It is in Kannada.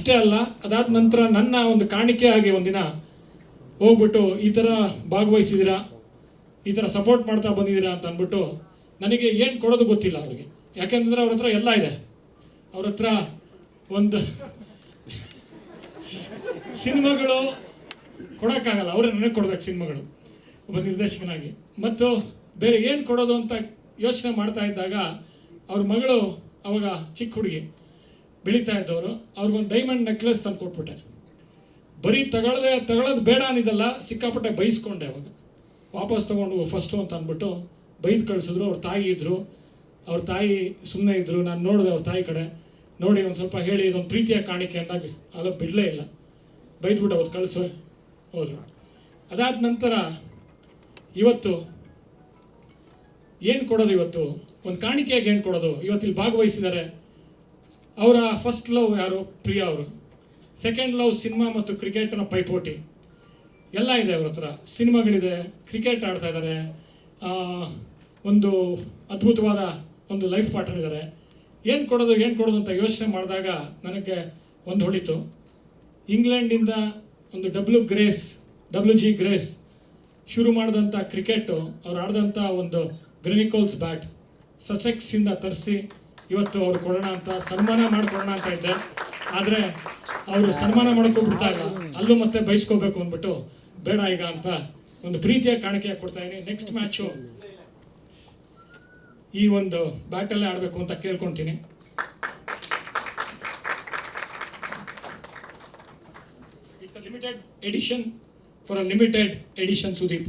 ಅಷ್ಟೇ ಅಲ್ಲ, ಅದಾದ ನಂತರ ನನ್ನ ಒಂದು ಕಾಣಿಕೆ ಆಗಿ ಒಂದಿನ ಹೋಗ್ಬಿಟ್ಟು ಈ ಥರ ಭಾಗವಹಿಸಿದ್ದೀರಾ, ಈ ಥರ ಸಪೋರ್ಟ್ ಮಾಡ್ತಾ ಬಂದಿದ್ದೀರಾ ಅಂತ ಅಂದ್ಬಿಟ್ಟು ನನಗೆ ಏನು ಕೊಡೋದು ಗೊತ್ತಿಲ್ಲ ಅವ್ರಿಗೆ. ಯಾಕೆಂದ್ರೆ ಅವ್ರ ಹತ್ರ ಎಲ್ಲ ಇದೆ. ಅವ್ರ ಹತ್ರ ಒಂದು ಸಿನಿಮಾಗಳು ಕೊಡೋಕ್ಕಾಗಲ್ಲ. ಅವರೇ ನನಗೆ ಕೊಡ್ಬೇಕು ಸಿನಿಮಾಗಳು. ಒಬ್ಬ ನಿರ್ದೇಶಕನಾಗಿ. ಮತ್ತು ಬೇರೆ ಏನು ಕೊಡೋದು ಅಂತ ಯೋಚನೆ ಮಾಡ್ತಾ ಇದ್ದಾಗ ಅವ್ರ ಮಗಳು ಅವಾಗ ಚಿಕ್ಕ ಹುಡುಗಿ. ಬೆಳೀತಾ ಇದ್ದವರು, ಅವ್ರಿಗೊಂದು ಡೈಮಂಡ್ ನೆಕ್ಲೆಸ್ ತಂದು ಕೊಟ್ಬಿಟ್ಟೆ ಬರೀ ತಗೊಳ್ಳದೆ ತಗೊಳ್ಳೋದು ಬೇಡ ಅನ್ನಿದಲ್ಲ ಸಿಕ್ಕಾಪಟ್ಟೆ ಬೈಸ್ಕೊಂಡೆ ಅವಾಗ. ವಾಪಸ್ ತೊಗೊಂಡು ಫಸ್ಟು ಅಂತ ಅಂದ್ಬಿಟ್ಟು ಬೈದು ಕಳಿಸಿದ್ರು, ಅವ್ರ ತಾಯಿ ಇದ್ದರು ಅವ್ರ ತಾಯಿ ಸುಮ್ಮನೆ ಇದ್ದರು ನಾನು ನೋಡಿದೆ ಅವ್ರ ತಾಯಿ ಕಡೆ. ನೋಡಿ, ಒಂದು ಸ್ವಲ್ಪ ಹೇಳಿ, ಇದೊಂದು ಪ್ರೀತಿಯ ಕಾಣಿಕೆ ಅಂದಾಗ ಅದು ಬಿಡಲೇ ಇಲ್ಲ. ಬೈದ್ಬಿಟ್ಟು ಅವತ್ತು ಕಳಿಸು, ಹೋದ್ರು. ಅದಾದ ನಂತರ ಇವತ್ತು ಏನು ಕೊಡೋದು ಇವತ್ತು? ಒಂದು ಕಾಣಿಕೆಯಾಗಿ ಏನು ಕೊಡೋದು? ಇವತ್ತಿಲ್ಲಿ ಭಾಗವಹಿಸಿದ್ದಾರೆ ಅವರ ಫಸ್ಟ್ ಲವ್ ಯಾರು? ಪ್ರಿಯ ಅವರು. ಸೆಕೆಂಡ್ ಲವ್ ಸಿನಿಮಾ ಮತ್ತು ಕ್ರಿಕೆಟ್ನ ಪೈಪೋಟಿ. ಎಲ್ಲ ಇದೆ ಅವ್ರ ಹತ್ರ. ಸಿನಿಮಾಗಳಿದೆ ಕ್ರಿಕೆಟ್ ಆಡ್ತಾ ಇದ್ದಾರೆ ಒಂದು ಅದ್ಭುತವಾದ ಒಂದು ಲೈಫ್ ಪಾರ್ಟ್ನರ್ ಇದ್ದಾರೆ. ಏನು ಕೊಡೋದು ಏನು ಕೊಡೋದು ಅಂತ ಯೋಚನೆ ಮಾಡಿದಾಗ ನನಗೆ ಒಂದು ಹೊಳಿತು. ಇಂಗ್ಲೆಂಡಿಂದ ಒಂದು W Grace W G Grace ಶುರು ಮಾಡಿದಂಥ ಕ್ರಿಕೆಟು ಅವ್ರು ಆಡಿದಂಥ ಒಂದು ಗ್ರೆನಿಕೋಲ್ಸ್ ಬ್ಯಾಟ್ ಸಸೆಕ್ಸಿಂದ ತರಿಸಿ ಇವತ್ತು ಅವ್ರು ಕೊಡೋಣ ಅಂತ, ಸನ್ಮಾನ ಮಾಡಿಕೊಡೋಣ ಅಂತ ಇದ್ದೆ. ಆದರೆ ಅವರು ಸನ್ಮಾನ ಮಾಡೋಕ್ಕೂ ಇಲ್ಲ. ಅಲ್ಲೂ ಮತ್ತೆ ಬಯಸ್ಕೋಬೇಕು ಅಂದ್ಬಿಟ್ಟು ಬೇಡ ಈಗ ಅಂತ ಒಂದು ಪ್ರೀತಿಯ ಕಾಣಿಕೆ ಕೊಡ್ತಾ ಇದ್ದೀನಿ. ನೆಕ್ಸ್ಟ್ ಮ್ಯಾಚು ಈ ಒಂದು ಬ್ಯಾಟಲ್ಲೇ ಆಡಬೇಕು ಅಂತ ಕೇಳ್ಕೊತೀನಿ. It's limited edition for a limited edition Sudeep